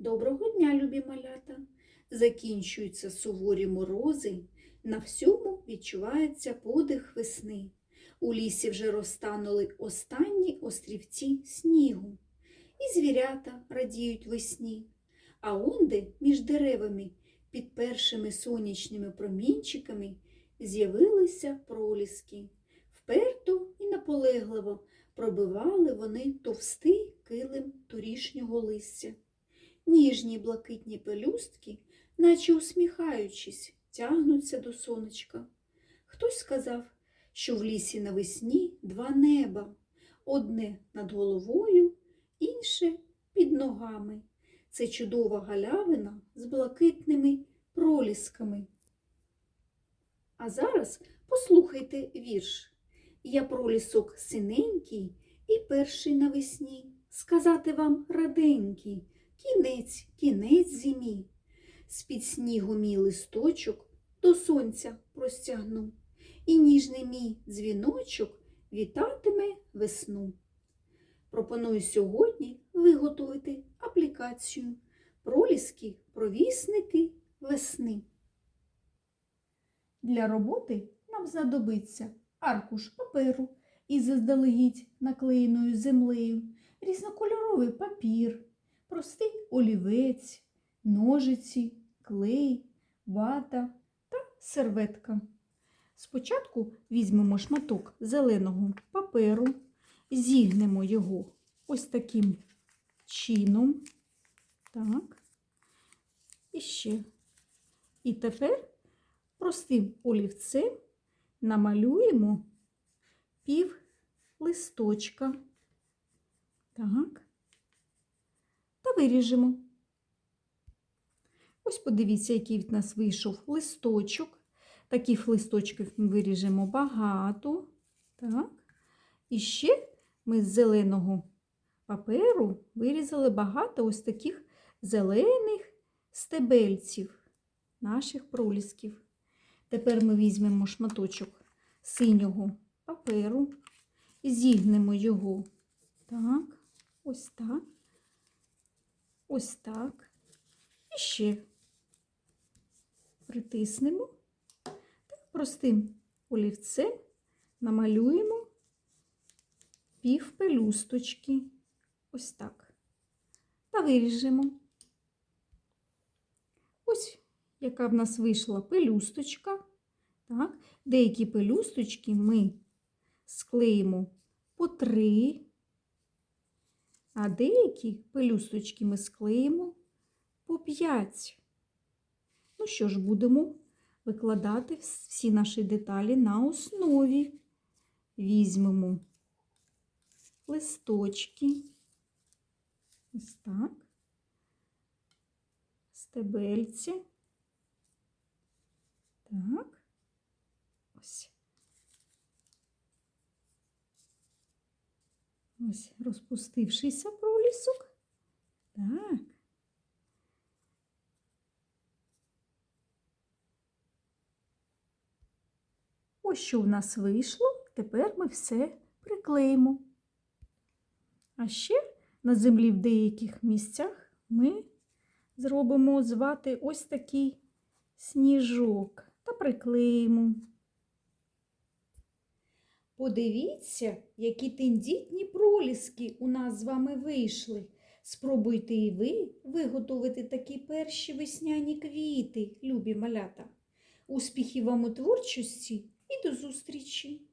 Доброго дня, любі малята! Закінчуються суворі морози, на всьому відчувається подих весни. У лісі вже розтанули останні острівці снігу, і звірята радіють весні. А онде між деревами під першими сонячними промінчиками з'явилися проліски. Вперто і наполегливо пробивали вони товстий килим торішнього листя. Ніжні блакитні пелюстки, наче усміхаючись, тягнуться до сонечка. Хтось сказав, що в лісі навесні два неба, одне над головою, інше під ногами. Це чудова галявина з блакитними пролісками. А зараз послухайте вірш. Я пролісок синенький і перший навесні. Сказати вам раденький, кінець, кінець зимі. З-під снігу мій листочок до сонця простягну, і ніжний мій дзвіночок вітатиме весну. Пропоную сьогодні виготовити аплікацію проліски провісники весни. Для роботи нам знадобиться аркуш паперу із заздалегідь наклеєною землею, різнокольоровий папір, простий олівець, ножиці, клей, вата та серветка. Спочатку візьмемо шматок зеленого паперу, зігнемо його ось таким чином. Так. І ще. І тепер простим олівцем намалюємо пів листочка. Так. Виріжемо. Ось подивіться, який від нас вийшов листочок. Таких листочків ми виріжемо багато. Так. І ще ми з зеленого паперу вирізали багато ось таких зелених стебельців наших пролісків. Тепер ми візьмемо шматочок синього паперу, зігнемо його так, ось так, ось так. І ще притиснемо так простим олівцем намалюємо пів пелюсточки. Ось так. Та виріжемо. Ось яка в нас вийшла пелюсточка. Так. Деякі пелюсточки ми склеїмо по три, а деякі пелюсточки ми склеїмо по п'ять. Ну що ж, будемо викладати всі наші деталі на основі. Візьмемо листочки. Ось так, стебельці. Так, ось. Ось розпустившийся пролісок. Так. Ось що в нас вийшло, тепер ми все приклеїмо. А ще на землі в деяких місцях ми зробимо звати ось такий сніжок та приклеїмо. Подивіться, які тендітні проліски у нас з вами вийшли. Спробуйте і ви виготовити такі перші весняні квіти, любі малята. Успіхів вам у творчості і до зустрічі!